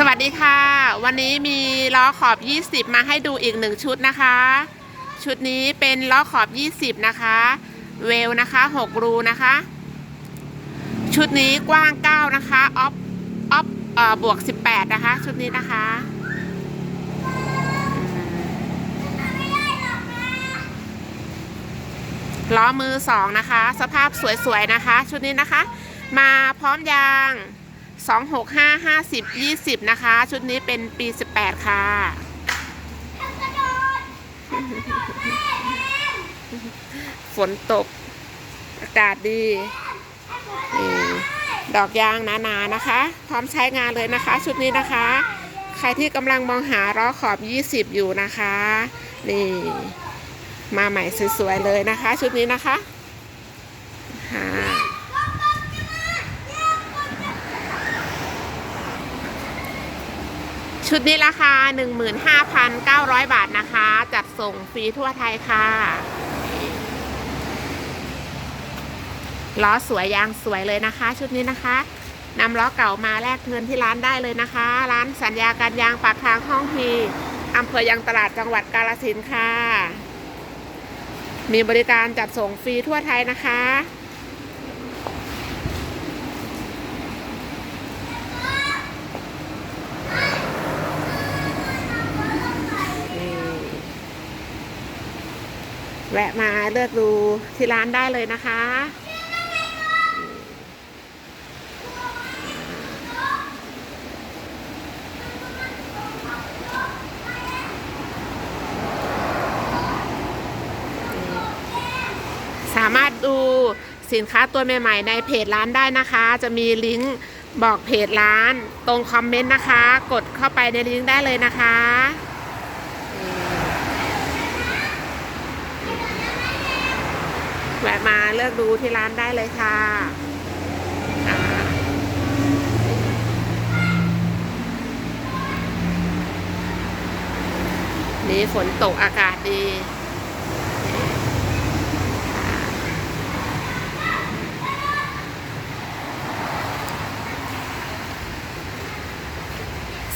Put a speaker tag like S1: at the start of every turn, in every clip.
S1: สวัสดีค่ะ วันนี้มีล้อขอบ 20 มาให้ดูอีกหนึ่งชุดนะคะ ชุดนี้เป็นล้อขอบ 20 นะคะ เวลนะคะ 6 รูนะคะ ชุดนี้กว้าง 9 นะคะออฟออฟเอ่อบวก 18 นะคะ ชุดนี้นะคะ ล้อมือ 2 นะคะ สภาพสวยๆนะคะ ชุดนี้นะคะ มาพร้อมยาง 265 50 20 นะคะ ชุดนี้เป็นปี 18 ค่ะ ฝนตก อากาศดีนี่ดอกยางหนาๆนะคะ พร้อมใช้งานเลยนะคะ ชุดนี้นะคะ ใครที่กำลังมองหาล้อขอบ 20 อยู่นะคะ นี่ มาใหม่สวยๆเลยนะคะ ชุดนี้นะคะค่ะ ชุดนี้ราคา 15,900 บาทนะคะ จัดส่งฟรีทั่วไทยค่ะล้อสวยยางสวยเลยนะคะ ชุดนี้นะคะนำล้อเก่ามาแลกเทินที่ร้านได้เลยนะคะ ร้านสัญญาการยางปากทางห้องพีอำเภอยางตลาดจังหวัดกาฬสินค่ะ มีบริการจัดส่งฟรีทั่วไทยนะคะ นี่ แวะมาเลือกดูที่ร้านได้เลยนะคะ สามารถดูสินค้าตัวใหม่ๆในเพจร้านได้นะคะ จะมีลิงก์บอกเพจร้านตรงคอมเมนต์นะคะ กดเข้าไปในลิงก์ได้เลยนะคะ แวะมาเลือกดูที่ร้านได้เลยค่ะนี่ฝนตกอากาศดี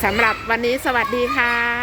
S1: สำหรับวันนี้สวัสดีค่ะ